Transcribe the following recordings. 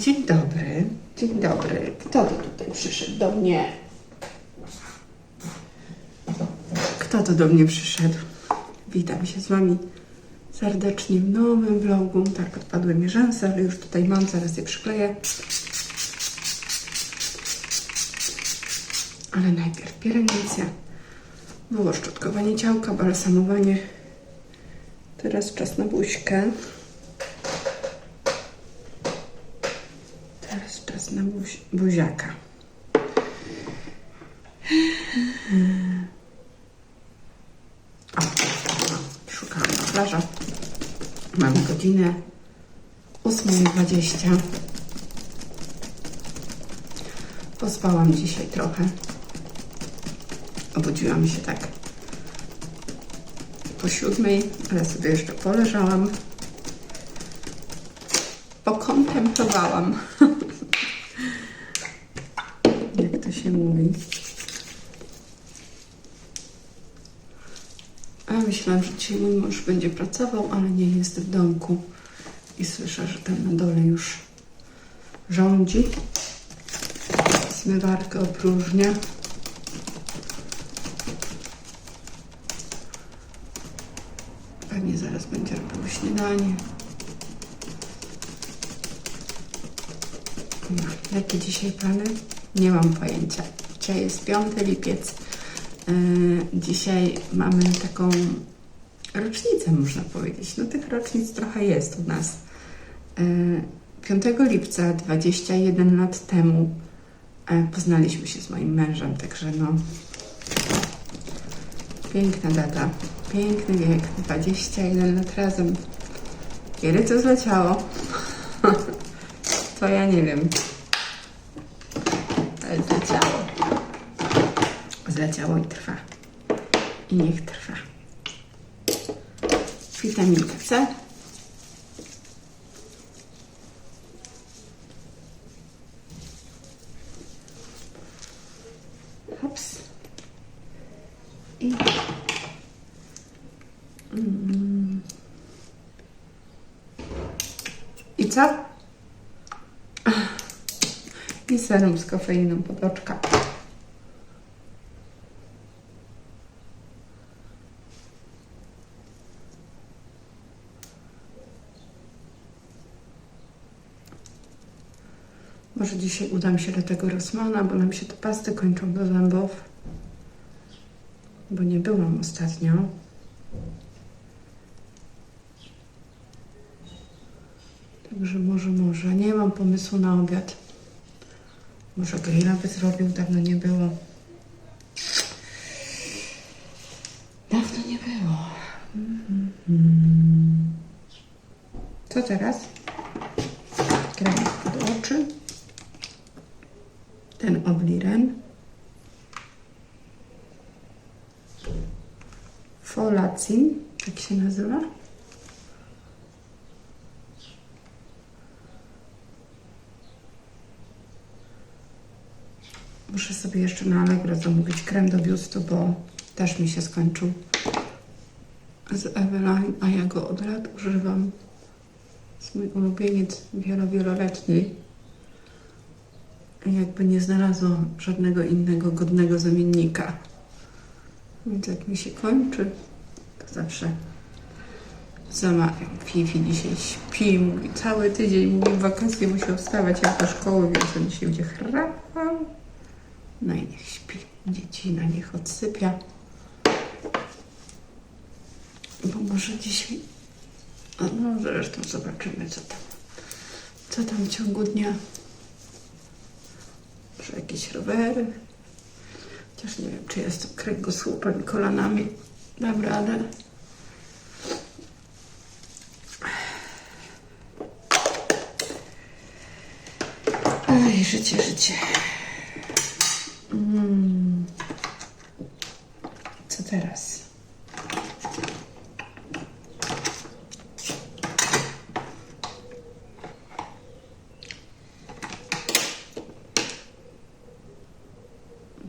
Dzień dobry. Dzień dobry. Kto to tutaj przyszedł do mnie? Kto to do mnie przyszedł? Witam się z Wami serdecznie w nowym vlogu. Tak, odpadły mi rzęsy, ale już tutaj mam, zaraz je przykleję. Ale najpierw pielęgnacja, było szczotkowanie ciałka, balsamowanie. Teraz czas na buźkę. Teraz czas na buzi buziaka. O, szukałam plaża. Mamy godzinę 8.20. Pospałam dzisiaj trochę. Obudziłam się tak po siódmej, ale sobie jeszcze poleżałam. Pokontemplowałam. Jak to się mówi. A myślałam, że dzisiaj mój mąż będzie pracował, ale nie jest w domku. I słyszę, że tam na dole już rządzi. Zmywarkę opróżnia. Pewnie zaraz będzie robił śniadanie. No, jakie dzisiaj plany? Nie mam pojęcia. Dzisiaj jest 5 lipiec. Yy, dzisiaj mamy taką rocznicę, można powiedzieć. No tych rocznic trochę jest u nas. Yy, 5 lipca, 21 lat temu, e, poznaliśmy się z moim mężem, także no. Piękna data. Piękny wiek. 21 lat razem. Kiedy to zleciało? To ja nie wiem. Zleciało. Zleciało i trwa. I niech trwa. Witaminkę C. Hops. I Mm. I co? I serum z kofeiną pod oczka. Może dzisiaj udam się do tego Rosmana, bo nam się te pasty kończą do zębów. Bo nie byłam ostatnio. Także może, może. Nie mam pomysłu na obiad. Może grilla by zrobił, dawno nie było. Dawno nie było. Mhm. Co teraz? Krem pod oczy. Ten obliren. Folacin, tak się nazywa. Muszę sobie jeszcze na Allegro zamówić krem do biustu, bo też mi się skończył z Eveline, a ja go od lat używam. jest mój ulubieniec wielo, wieloletni. Jakby nie znalazłam żadnego innego godnego zamiennika. Więc jak mi się kończy, to zawsze zamawiam. Fifi dzisiaj śpi, mówi cały tydzień, mówi w wakacje musiał wstawać jak do szkoły, więc on dzisiaj będzie chrapał. No i niech śpi. Dziecina niech odsypia. Bo może dzisiaj... A no zresztą zobaczymy, co tam. Co tam w ciągu dnia. Może jakieś rowery. Chociaż nie wiem, czy jest to kręgosłupem i kolanami. Dam radę. Oj, życie, życie. Co teraz?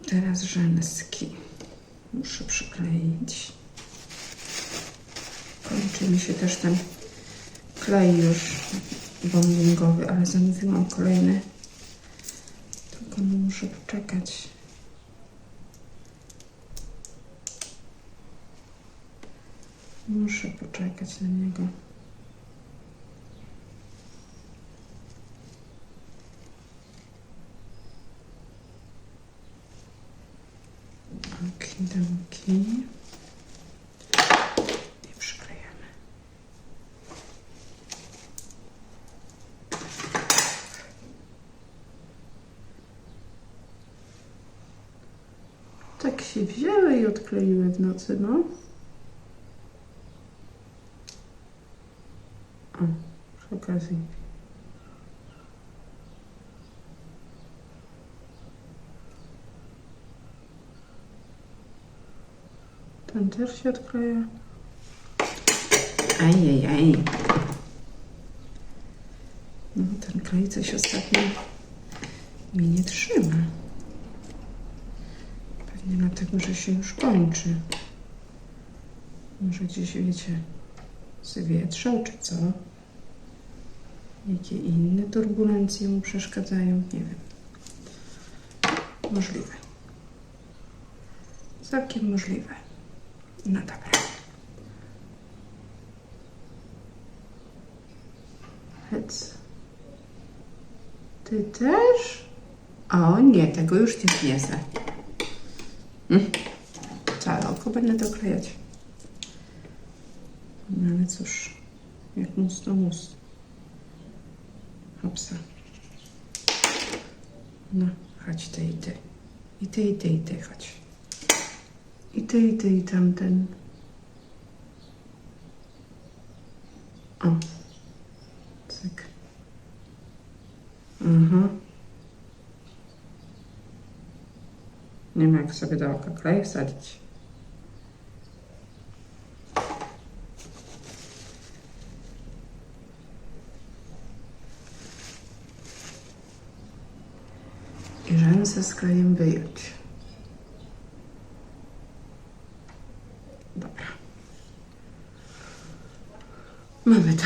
Teraz rzęski. Muszę przykleić. Kończy mi się też ten klej już bondingowy, ale zamówiłam kolejny. Tylko muszę poczekać. Muszę poczekać na niego. Okidoki. I przyklejamy. Tak się wzięły i odkleiły w nocy, no. O, przy okazji. Ten też się odkleja. Ajajaj. No, ten klej coś ostatnio mi nie trzyma. Pewnie dlatego, że się już kończy. Może gdzieś, wiecie, zwietrzał czy co? Jakie inne turbulencje mu przeszkadzają? Nie wiem. Możliwe. Całkiem możliwe. No dobra. Hec. Ty też? O nie, tego już nie zniesę. Mm. Całe oko będę doklejać. No ale cóż, jak mus to mus. Hopsa. No, chodź ty i ty. I ty, i ty, i ty, chodź. I ty, i ty, i tamten. O. Cyk. Mhm. Nie wiem, jak sobie do oka klej wsadzić. Rzęsy z klejem wyjąć. Dobra. Mamy to.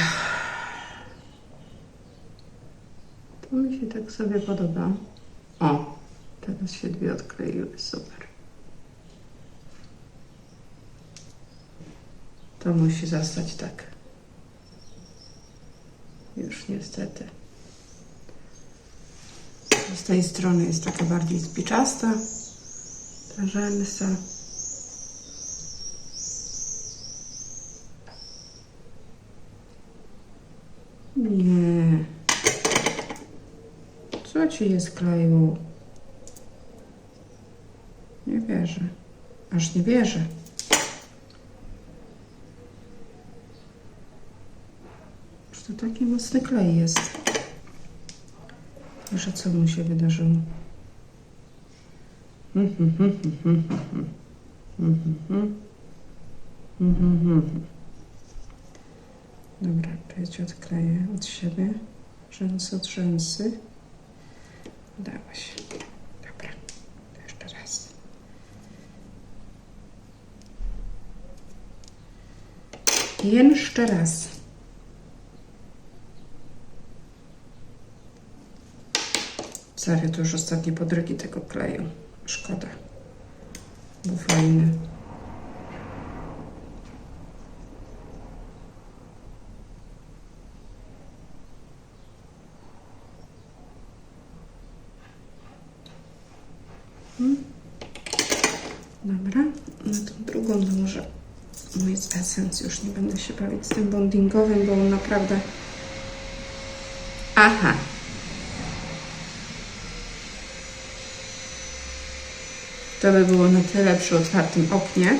To mi się tak sobie podoba. O, teraz się dwie odkleiły. Super. To musi zostać tak. Już niestety. Tej strony jest taka bardziej spiczasta ta rzęsa. Nie. Co ci jest kleju? Nie wierzę. Aż nie wierzę. Czy to taki mocny klej jest? Że co mu się wydarzyło? Dobra, ci odkleję od siebie. Rzęsy od rzęsy. Udało się. Dobra, jeszcze raz. Jeszcze raz. Serio, to już ostatnie podrygi tego kleju. Szkoda. Był fajny. Hmm. Dobra, na tą drugą to może mój esens już nie będę się bawić z tym bondingowym, bo on naprawdę... Aha, To by było na tyle przy otwartym oknie.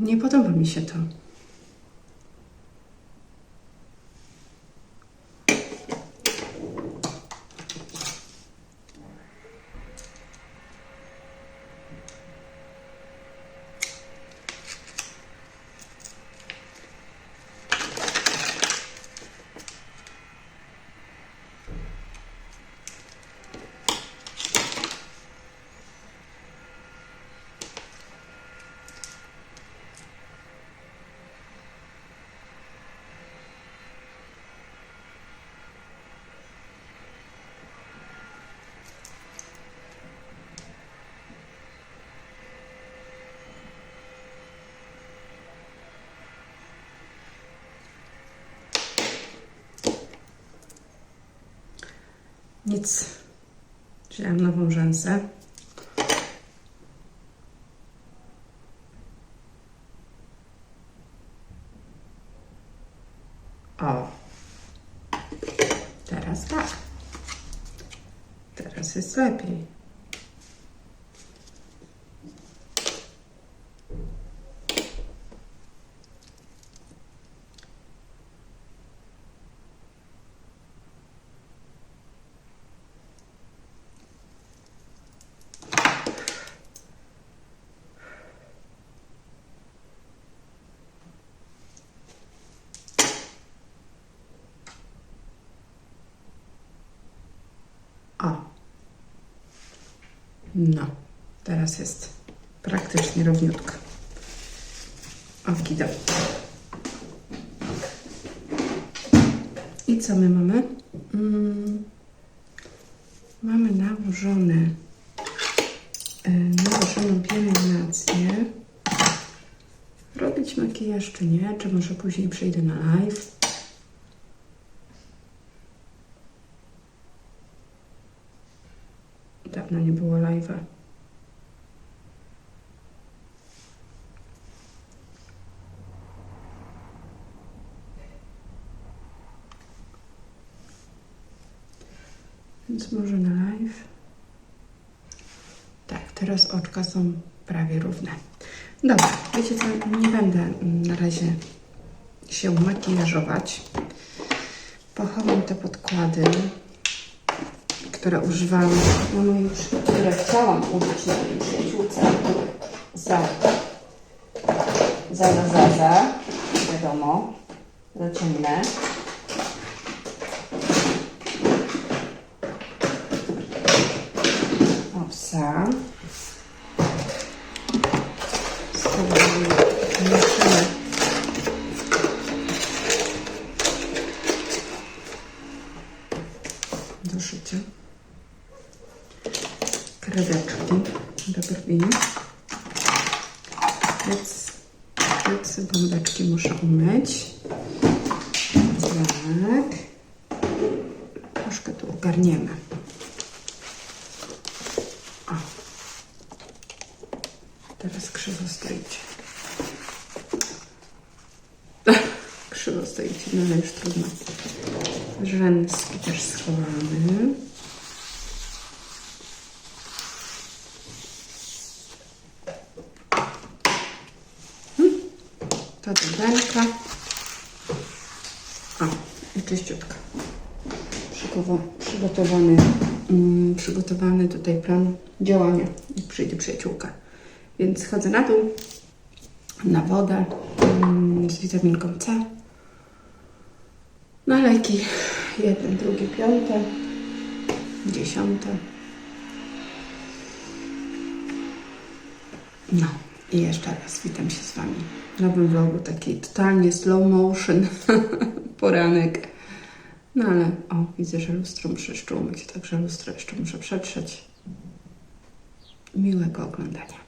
Nie podoba mi się to. Nic. Wziąłem nową rzęsę. O. Teraz tak. Teraz jest lepiej. O. No. Teraz jest praktycznie równiutko. Okido. I co my mamy? Mm, mamy nałożone e, nałożoną pielęgnację. Robić makijaż czy nie? Czy może później przejdę na live? Dawno nie było live'a. Więc może na live. Tak, teraz oczka są prawie równe. Dobra, wiecie co, nie będę na razie się makijażować. Pochowam te podkłady które używałam, no już, które chciałam użyć na tej przyjaciółce za, za, za, za, za, wiadomo, Kredeczki do brwi. Więc plecy, bombeczki muszę umyć. Tak. Troszkę tu ogarniemy. O. Teraz krzywo stoicie. Krzywo stoicie, no ale już trudno. Rzęski też schowamy. Hmm. To dodelka. O, i czyściutka. Przygowa- Przygotowany, mm, przygotowany tutaj plan działania, jak przyjdzie przyjaciółka. Więc chodzę na dół, na wodę mm, z witaminką C. Na leki. Jeden, drugi, piąte, dziesiąte. No i jeszcze raz witam się z Wami w nowym vlogu, taki totalnie slow motion poranek. No ale o, widzę, że lustro muszę jeszcze umyć, także lustro jeszcze muszę przetrzeć. Miłego oglądania.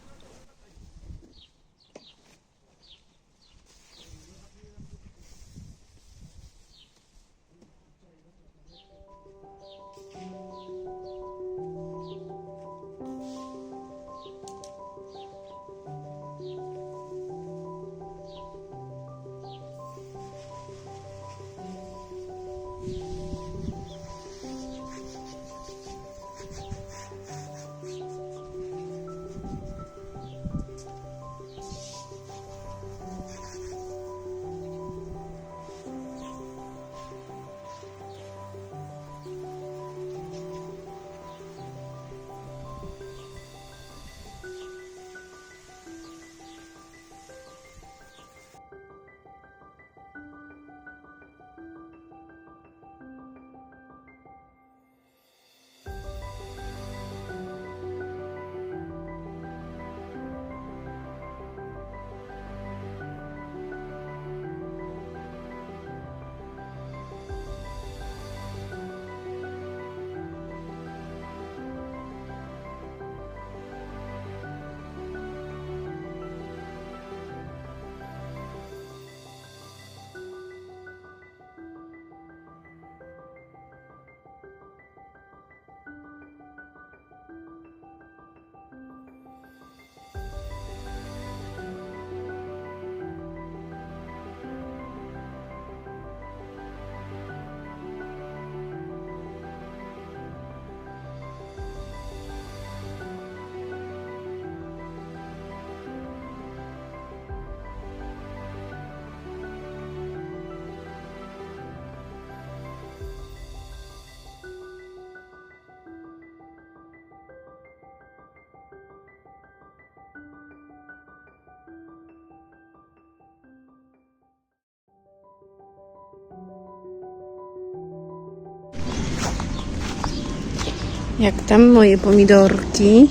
Jak tam moje pomidorki?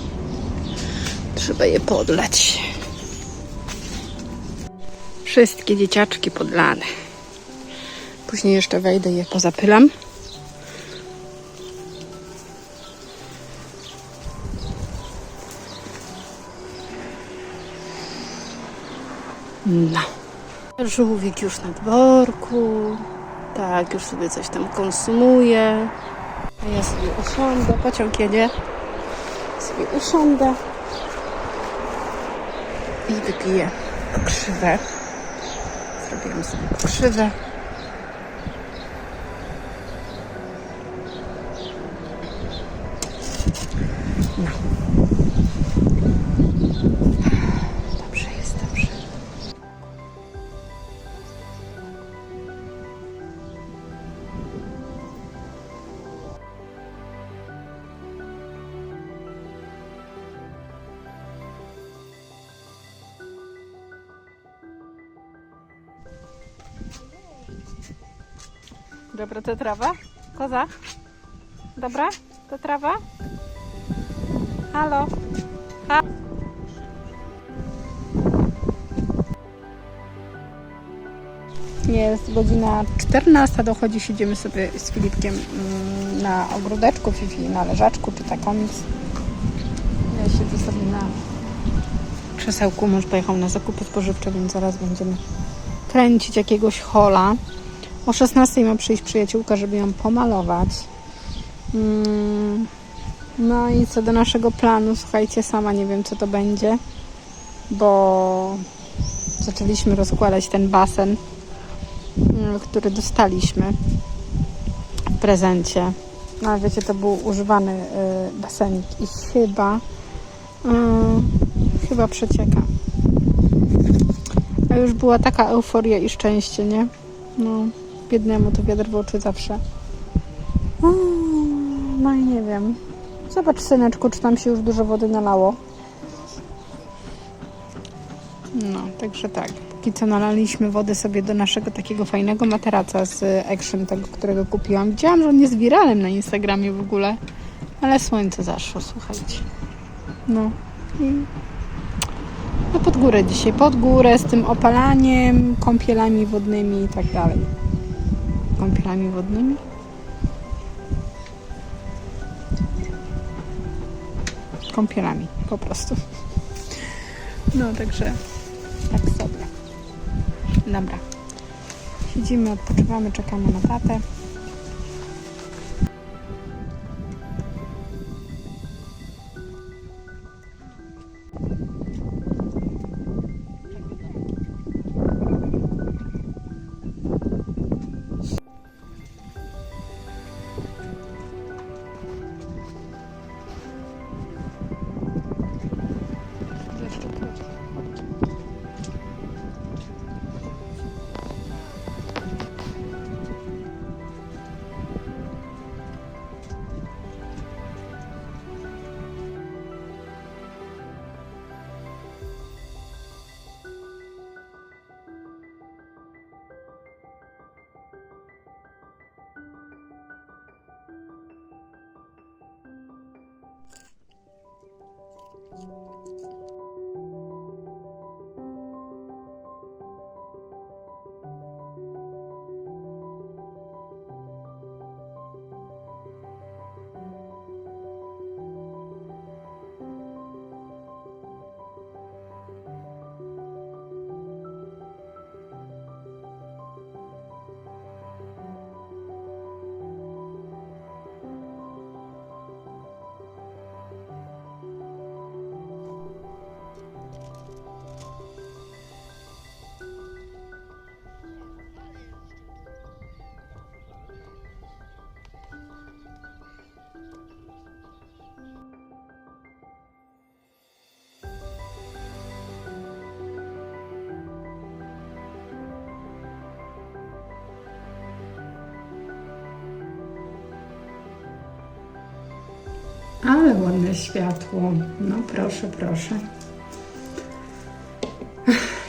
Trzeba je podlać. Wszystkie dzieciaczki podlane. Później jeszcze wejdę i je pozapylam. No. Żółwik już na dworku. Tak, już sobie coś tam konsumuje. A ja sobie usiądę. Pociąg jedzie. Sobie usiądę. I wypiję krzywę. Zrobiłam sobie krzywę. Dobra, to trawa? Koza? Dobra? To trawa? Halo? Ha? Jest godzina 14, dochodzi, siedzimy sobie z Filipkiem mm, na ogródeczku, Fifi na leżaczku, czyta komiks. Ja siedzę sobie na krzesełku, mąż pojechał na zakupy spożywcze, więc zaraz będziemy kręcić jakiegoś hola. O 16 ma przyjść przyjaciółka, żeby ją pomalować. Mm, No i co do naszego planu, słuchajcie, sama nie wiem, co to będzie, bo zaczęliśmy rozkładać ten basen, mm, który dostaliśmy w prezencie. No wiecie, to był używany y, basenik i chyba y, chyba przecieka. A już była taka euforia i szczęście, nie? No, biednemu to wiatr w oczy zawsze. No i nie wiem. Zobacz, syneczku, czy tam się już dużo wody nalało. No, także tak. Póki co nalaliśmy wody sobie do naszego takiego fajnego materaca z Action, tego, którego kupiłam. Widziałam, że on jest wiralem na Instagramie w ogóle. Ale słońce zaszło, słuchajcie. No i no pod górę dzisiaj, pod górę z tym opalaniem, kąpielami wodnymi i tak dalej. Kąpielami wodnymi? Kąpielami, po prostu. No, także tak sobie. Dobra. Siedzimy, odpoczywamy, czekamy na tatę. Ale ładne światło. No proszę, proszę.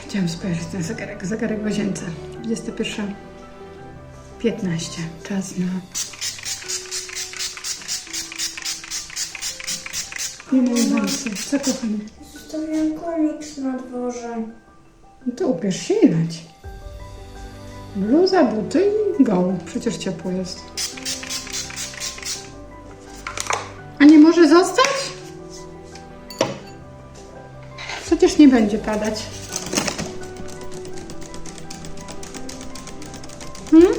Chciałam spojrzeć na zegarek. Zegarek w łazience. 21.15. Czas na Nie najbardziej. Co kochanie? Zostawiłem komiks na dworze. No to ubierz się i leć. Bluza, buty i go. Przecież ciepło jest. Może zostać? Przecież nie będzie padać. Hmm?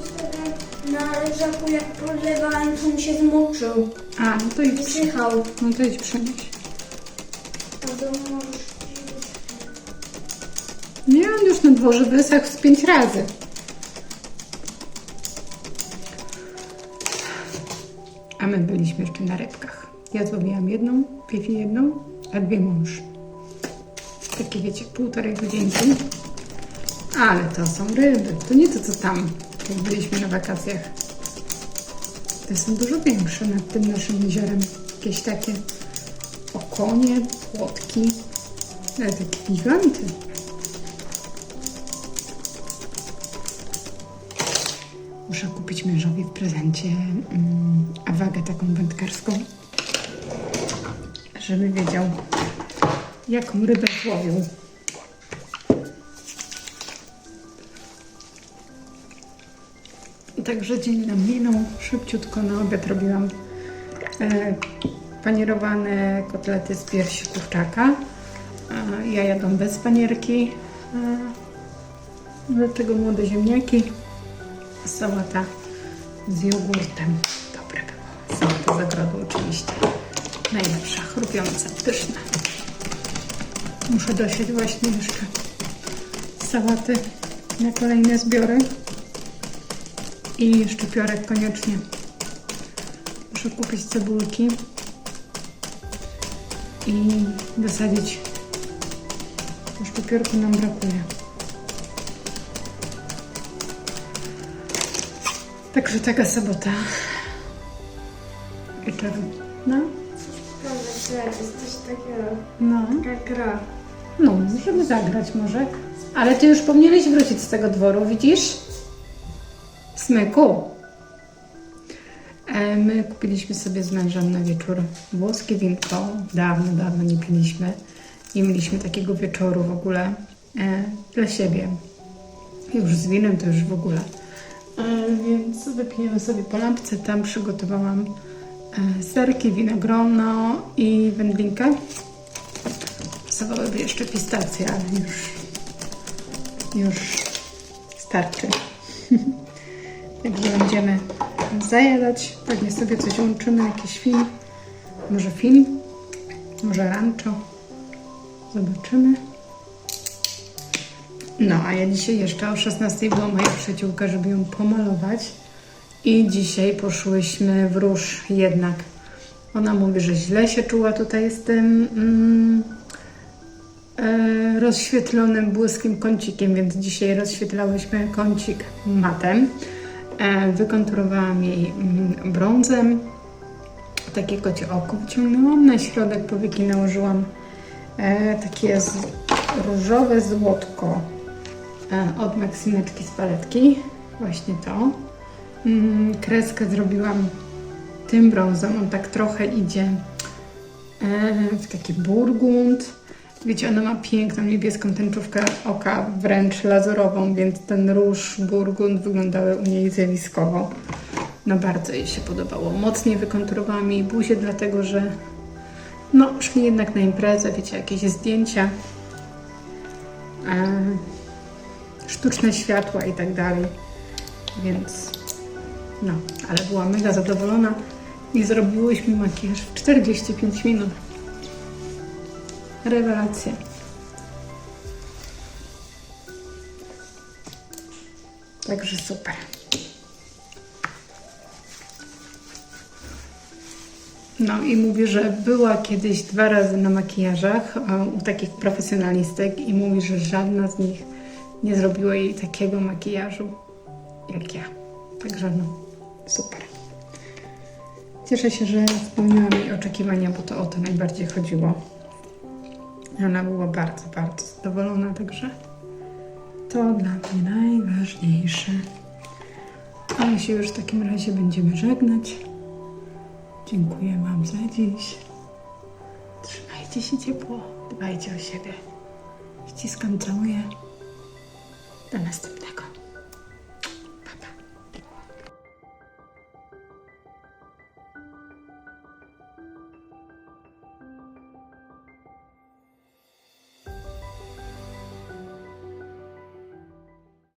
Zostawiłem na leżaku, jak podlewałem, to mi się zmoczył. A, no to idź, I przy... psychał. no to idź przynieść. Nie, on już na dworze wysechł z pięć razy. My byliśmy jeszcze na rybkach. Ja złowiłam jedną, Fifi jedną, a dwie mąż. Takie wiecie, półtorej godzinki. Ale to są ryby. To nie to, co tam, jak byliśmy na wakacjach. Te są dużo większe nad tym naszym jeziorem. Jakieś takie okonie, płotki. Ale takie giganty. Kupić mężowi w prezencie mm, awagę taką wędkarską, żeby wiedział, jaką rybę złowił. Także dzień nam minął. Szybciutko na obiad robiłam e, panierowane kotlety z piersi kurczaka. E, ja jadłam bez panierki. E, młode ziemniaki sałata z jogurtem. Dobre było. Sałata z ogrodu oczywiście. Najlepsza, chrupiąca, pyszna. Muszę dosiać właśnie jeszcze sałaty na kolejne zbiory. I jeszcze piorek koniecznie. Muszę kupić cebulki i dosadzić. Jeszcze piorku nam brakuje. Także taka sobota. Wieczorem. No, to jest coś takiego. no. Taka gra. No, możemy zagrać może. Ale ty już powinieneś wrócić z tego dworu, widzisz? Smyku. E, My kupiliśmy sobie z mężem na wieczór włoskie winko. Dawno, dawno nie piliśmy. Nie mieliśmy takiego wieczoru w ogóle e, dla siebie. Już z winem to już w ogóle. E, Więc wypijemy sobie po lampce. Tam przygotowałam e, serki, winogrono i wędlinkę. Pasowałyby jeszcze pistacje, ale już, już starczy. Także będziemy zajadać. Pewnie sobie coś łączymy, jakiś film. Może film, może rancho. Zobaczymy. No, a ja dzisiaj jeszcze o 16 była moja przyjaciółka, żeby ją pomalować. I dzisiaj poszłyśmy w róż jednak. Ona mówi, że źle się czuła tutaj z tym mm, e, rozświetlonym błyskim kącikiem, więc dzisiaj rozświetlałyśmy kącik matem. E, wykonturowałam jej mm, brązem. Takie kocie oko wyciągnęłam. Na środek powieki nałożyłam e, takie z, różowe złotko od Maksimeczki z paletki. Właśnie to. Mm, kreskę zrobiłam tym brązem. On tak trochę idzie e, w taki burgund. Wiecie, ona ma piękną niebieską tęczówkę oka, wręcz lazurową, więc ten róż, burgund wyglądały u niej zjawiskowo. No bardzo jej się podobało. Mocniej wykonturowałam jej buzię, dlatego że no, szli jednak na imprezę, wiecie, jakieś zdjęcia, e, sztuczne światła i tak dalej. Więc no, ale była mega zadowolona i zrobiłyśmy makijaż w 45 minut. Rewelacja. Także super. No i mówi, że była kiedyś dwa razy na makijażach u takich profesjonalistek i mówi, że żadna z nich nie zrobiła jej takiego makijażu jak ja. Także no, super. Cieszę się, że spełniłam jej oczekiwania, bo to o to najbardziej chodziło. Ona była bardzo, bardzo zadowolona, także to dla mnie najważniejsze. A my się już w takim razie będziemy żegnać. Dziękuję Wam za dziś. Trzymajcie się ciepło, dbajcie o siebie. Ściskam, całuję. до наступного.